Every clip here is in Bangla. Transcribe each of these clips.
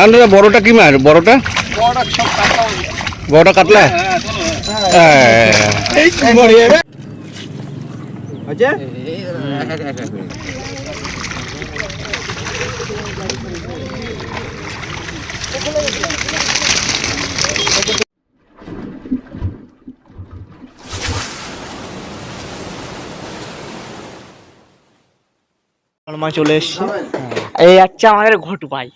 আর বড়টা কি মাছ বড়টা? বড়টা কাতলা? হ্যাঁ। মা চলে এসছে। এই যাচ্ছে আমাদের ঘটু ভাই।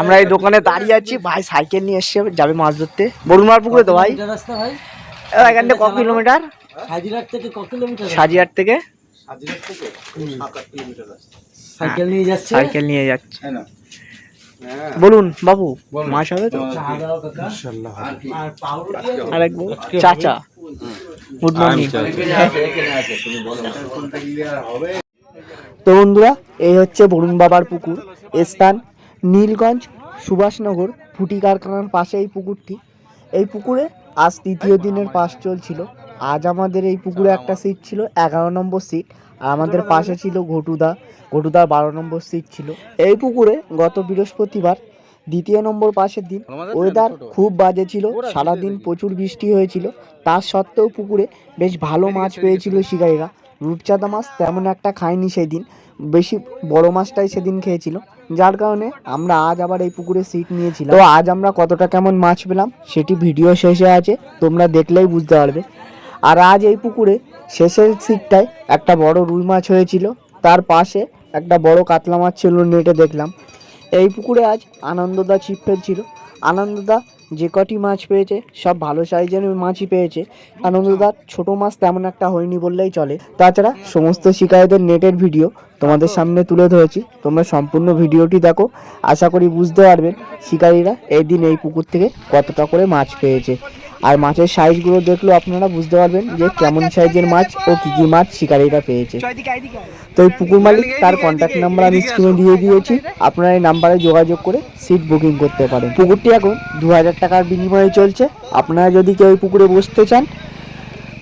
আমরা এই দোকানে দাঁড়িয়ে আছি ভাই সাইকেল নিয়ে এসছে যাবে মাছ ধরতে। বরুণমার পুকুরে তো ভাই। রাস্তা ভাই? এ, এখান থেকে ক কিলোমিটার? হাজিরাট থেকে ক কিলোমিটার সাজিয়ার থেকে? সাইকেল নিয়ে যাচ্ছে? সাইকেল নিয়ে যাচ্ছে। বলুন বাবু মাছ হবে তো? চাচা গুড মর্নিং তো বন্ধুরা এই হচ্ছে বরুণ বাবার পুকুর। স্থান। নীলগঞ্জ সুভাষনগর ফুটি কারখানার পাশে এই পুকুরটি। এই পুকুরে আজ তৃতীয় দিনের পাশ চলছিল। আজ আমাদের এই পুকুরে একটা সিট ছিল এগারো নম্বর সিট আর আমাদের পাশে ছিল ঘটুদা ঘটুদার বারো নম্বর সিট ছিল। এই পুকুরে গত বৃহস্পতিবার দ্বিতীয় নম্বর পাশের দিন ওয়েদার খুব বাজে ছিল সারাদিন প্রচুর বৃষ্টি হয়েছিল। তার সত্ত্বেও পুকুরে বেশ ভালো মাছ পেয়েছিল শিকারীরা। রূপচাঁদা মাছ তেমন একটা খায়নি সেদিন, বেশি বড় মাছটাই সেদিন খেয়েছিল। যার কারণে আমরা আজ আবার এই পুকুরে সিট নিয়েছিলাম। তো আজ আমরা কতটা কেমন মাছ পেলাম সেটি ভিডিও শেষে আছে, তোমরা দেখলেই বুঝতে পারবে। আর আজ এই পুকুরে শেষের সিটটায় একটা বড় রুই মাছ হয়েছিল, তার পাশে একটা বড় কাতলা মাছ ছিল, নেটে দেখলাম। এই পুকুরে আজ আনন্দদা ছিপ ফেলছিল। আনন্দদা যে কটি মাছ পেয়েছে, সব ভালো সাইজের মাছই পেয়েছে। আনন্দদার ছোট মাছ তেমন একটা হয়নি বললেই চলে। তাছাড়া সমস্ত শিকারীদের নেটের ভিডিও তোমাদের সামনে তুলে ধরেছি। তোমরা সম্পূর্ণ ভিডিওটি দেখো। আশা করি বুঝতে পারবেন শিকারীরা এই দিন এই পুকুর থেকে কতটা করে মাছ পেয়েছে। আর মাছের সাইজগুলো দেখলেও আপনারা বুঝতে পারবেন যে কেমন সাইজের মাছ ও কী কী মাছ শিকারীরা পেয়েছে। তো এই পুকুর মালিক তার কন্ট্যাক্ট নাম্বার আমি স্ক্রিনে দিয়ে দিয়েছি। আপনারা এই নাম্বারে যোগাযোগ করে সিট বুকিং করতে পারেন। পুকুরটি এখন দু হাজার টাকার বিনিময়ে চলছে। আপনারা যদি কেউ পুকুরে বসতে চান,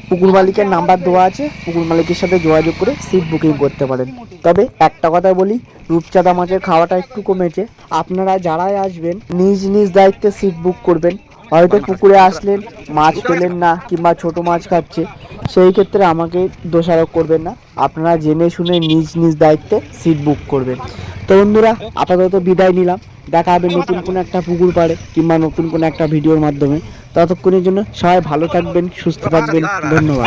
পুকুর মালিকের নাম্বার দেওয়া আছে। পুকুর মালিকের সাথে যোগাযোগ করে সিট বুকিং করতে পারেন। তবে একটা কথা বলি, রূপচাঁদা মাছের খাওয়াটা একটু কমেছে। আপনারা যারাই আসবেন, নিজ নিজ দায়িত্বে সিট বুক করবেন। হয়তো পুকুরে আসলেন মাছ পেলেন না কিংবা ছোট মাছ খাচ্ছে সেই ক্ষেত্রে আমাকে দোষারোপ করবেন না আপনারা জেনে শুনে নিজ নিজ দায়িত্বে সিট বুক করবেন তো বন্ধুরা আপাতত বিদায় নিলাম দেখা হবে নতুন কোনো একটা পুকুর পাড়ে কিংবা নতুন কোনো একটা ভিডিওর মাধ্যমে ততক্ষণের জন্য সবাই ভালো থাকবেন সুস্থ থাকবেন ধন্যবাদ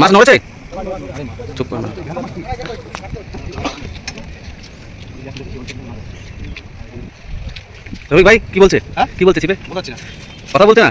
মাছ নড়েছে? চুপ করো না। রবি ভাই কি বলছে? কি বলছে চিপে কথা বলছে না?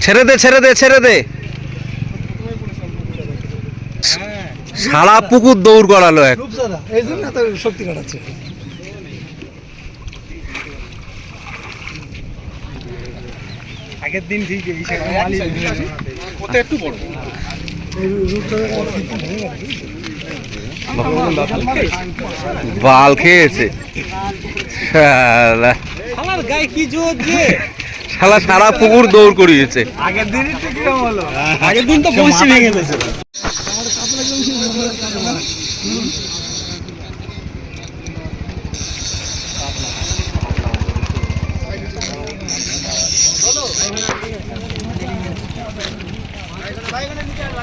ছেড়ে দে ছেড়ে দে ছেড়ে দে। সারা পুকুর দৌড় করালো এক। কাটাচ্ছে। আগের দিন ঠিক আচ্ছা, একটু বড়। বাল খেয়েছে। শালা। আমার গায়ে কি জোর যে? শালা সারা পুকুর দৌড় করিয়েছে। আগের দিনই ঠিক হলো? আগের দিন তো বসে ভেঙে গেছে।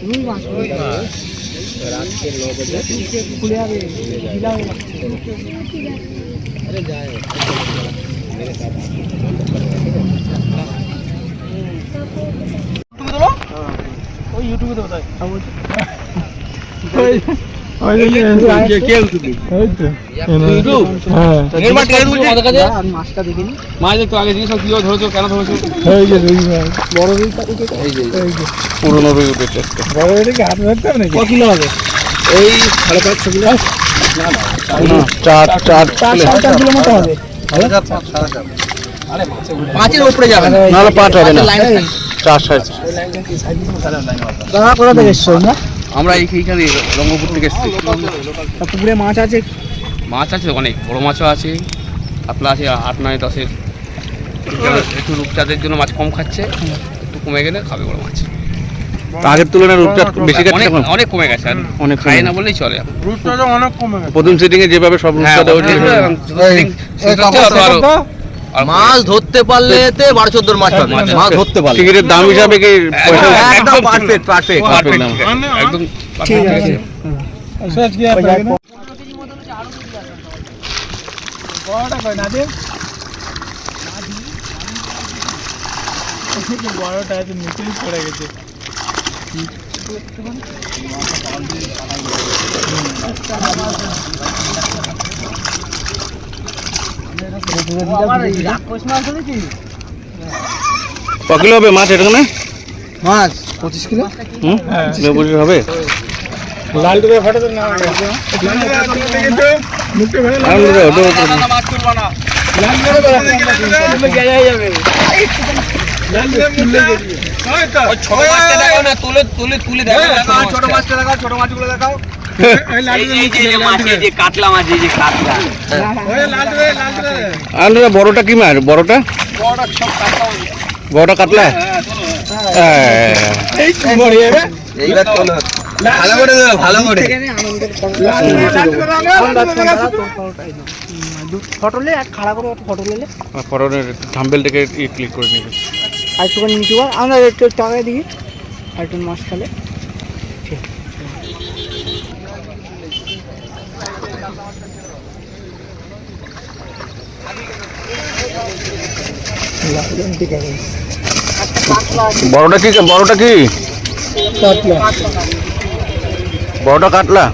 দেখিনি মাছ একটু আগে জিজ্ঞেস কীভাবে ধরেছো কেন ধরেছো বড় রুইটা দেখে পুরোনো রুই উঠেছে এই সাড়ে পাঁচ কিলো। চার চার চার সাড়ে চার কিলো মতো হবে। পাঁচের উপরে যাবে। নাহলে পাঁচ হবে না। চার সাড়ে দাদা কোথা থেকে এসছো না আমরা এই- এইখানে রঙ্গপুর থেকে এসেছি। পুকুরে মাছ আছে? মাছ আছে অনেক। বড় মাছও আছে। কাতলা আছে আট নয় দশের। একটু রূপচাঁদের জন্য মাছ কম খাচ্ছে। একটু কমে গেলে খাবে বড় মাছ। আগের তুলনায় রূপচাঁদ বেশি খাচ্ছে অনেক অনেক কমে গেছে। আর অনেক খায় না বললেই চলে এখন। প্রথম সিটিং এ যেভাবে সব রূপচাঁদ মাছ ধরতে পারলে এতে বারো চোদ্দোর মাছ পাবে মাছ ধরতে পারলে। টিকিটের দাম হিসাবে কি একদম পারফেক্ট পারফেক্ট পারফেক্ট একদম ঠিক আছে। বড়টা আছে নিচেই পড়ে গেছে। ক কিলো হবে মাছ এখানে? মাছ। পঁচিশ কিলো? হুম? লেবুর হবে? লাল ফটো না। ছোট মাছটা দেখাও না তুলে তুলে তুলে দেখাও। ছোট মাছটা দেখাও ছোট মাছগুলো দেখাও। আনন্দ বড়টা কি মার? বড়টা? বড়টা কাতলা। এইবার তোলো। ভালো করে ভালো করে। ফটোলে এক খাড়া করে একটা ফটো নিলে আর ফরনের থাম্বেলটাকে ক্লিক করে নেবে। আর একটুখানি নিচু আমরা একটু টাকায় দিই। আর একটু মাছ খালে। বড়টা কি বড়টা কি? বড়টা কাটলা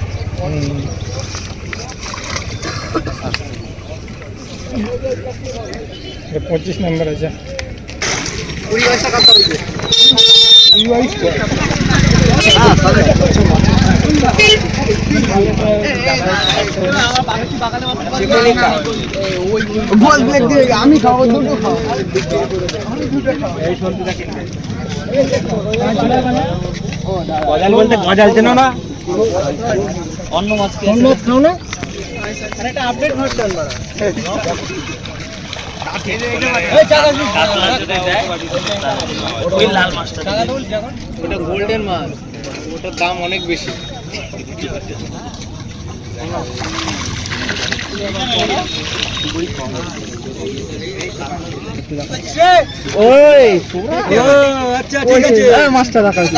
পঁচিশ নম্বর আছে। আমি খাব দুটো খাব গজাল বলতে গজাল চেনো না? অন্য মাছ অন্য মাছ খাও না? মাছটা ওটা গোল্ডেন মাছ ওটার দাম অনেক বেশি ওই আচ্ছা ঠিক আছে মাছটা রাখা ছোট।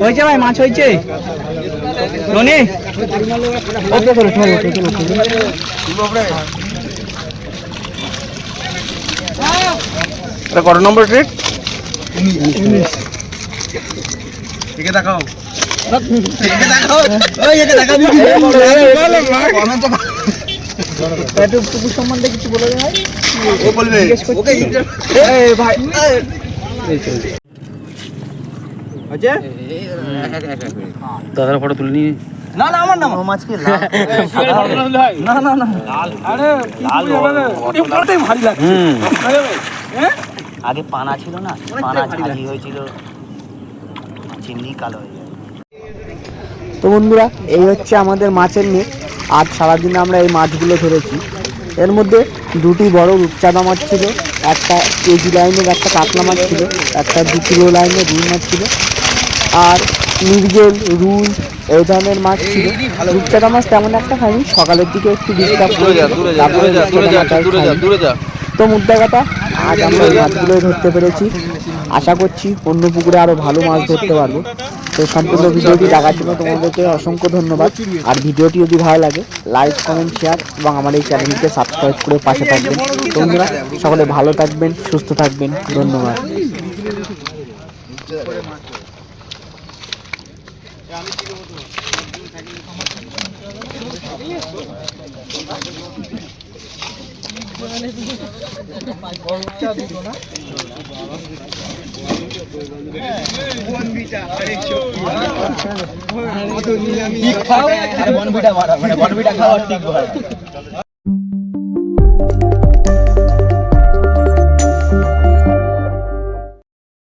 হয়েছে ভাই মাছ হয়েছে রনি ওকে এটা কত নম্বর ট্রিট একে দেখাও সম্বন্ধে কিছু বলে দেয় ও বলবে ভাই দাদার ফটো তুলে নিয়ে। না না আমার না মাছ কি লাল। না না না। আগে পানা ছিল না? পানা ঝালি হয়েছিল। চিমনি কালো হয়ে যায়। তো বন্ধুরা এই হচ্ছে আমাদের মাছের নেট। আজ সারাদিন আমরা এই মাছগুলো ধরেছি। এর মধ্যে দুটি বড় রূপচাঁদা মাছ ছিল। একটা কেজি লাইনের একটা কাতলা মাছ ছিল একটা দু কিলো লাইনের রুই মাছ ছিল আর নির্গেল রুই এই ধরনের মাছ ছিল। রূপচাঁদা মাছ তেমন একটা খাইনি সকালের দিকে একটু ডিস্টার্ব। তো মুদ্রা কথা আজ আমরা মাছগুলোই ধরতে পেরেছি। আশা করছি অন্য পুকুরে আরও ভালো মাছ ধরতে পারব। তো সম্পূর্ণ ভিডিওটি দেখার জন্য তোমাদেরকে অসংখ্য ধন্যবাদ। আর ভিডিওটি যদি ভালো লাগে লাইক কমেন্ট শেয়ার এবং আমার এই চ্যানেলকে সাবস্ক্রাইব করে পাশে থাকবেন। তো বন্ধুরা, সকলে ভালো থাকবেন, সুস্থ থাকবেন। ধন্যবাদ। বনবিটা মারা মানে বনবিটা খাওয়া ঠিক